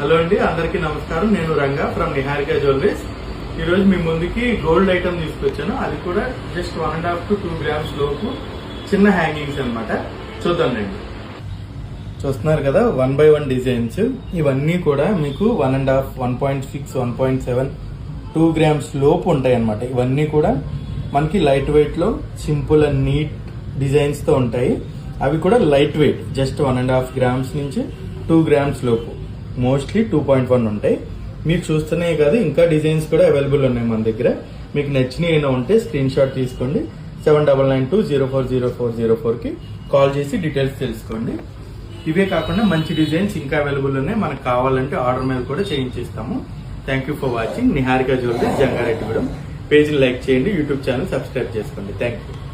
Hello అండి అందరికీ నమస్కారం. నేను రంగా ఫ్రమ్ నిహారిక జ్యువెలరీస్. ఈ రోజు మీ ముందుకి గోల్డ్ ఐటమ్ తీసుకొచ్చాను. అది కూడా just one and half to two grams లోపు చిన్న హ్యాంగింగ్స్ అనమాట చూద్దానండి చూస్తున్నారు కదా వన్ బై వన్ డిజైన్స్. ఇవన్నీ కూడా మీకు one and half one point six one point seven two grams లోపు ఉంటాయి అనమాట ఇవన్నీ కూడా మనకి లైట్ వెయిట్లో సింపుల్ అండ్ నీట్ డిజైన్స్తో ఉంటాయి. అవి కూడా light weight just one and half grams నుంచి టూ గ్రామ్స్ లోపు. మోస్ట్లీ టూ పాయింట్ వన్ ఉంటాయి. మీరు చూస్తూనే కాదు ఇంకా డిజైన్స్ కూడా అవైలబుల్ ఉన్నాయి మన దగ్గర. మీకు నచ్చినవి ఏమైనా ఉంటే స్క్రీన్ షాట్ తీసుకోండి. Seven double nine two zero four zero four zero ఫోర్కి కాల్ చేసి డీటెయిల్స్ తెలుసుకోండి. ఇవే కాకుండా మంచి డిజైన్స్ ఇంకా అవైలబుల్ ఉన్నాయి. మనకు కావాలంటే ఆర్డర్ మీద కూడా చేయించేస్తాము. Thank you for watching Niharika jewellery Jangareddygudem పేజ్ని like చేయండి యూట్యూబ్ ఛానల్ సబ్స్క్రైబ్ చేసుకోండి. Thank you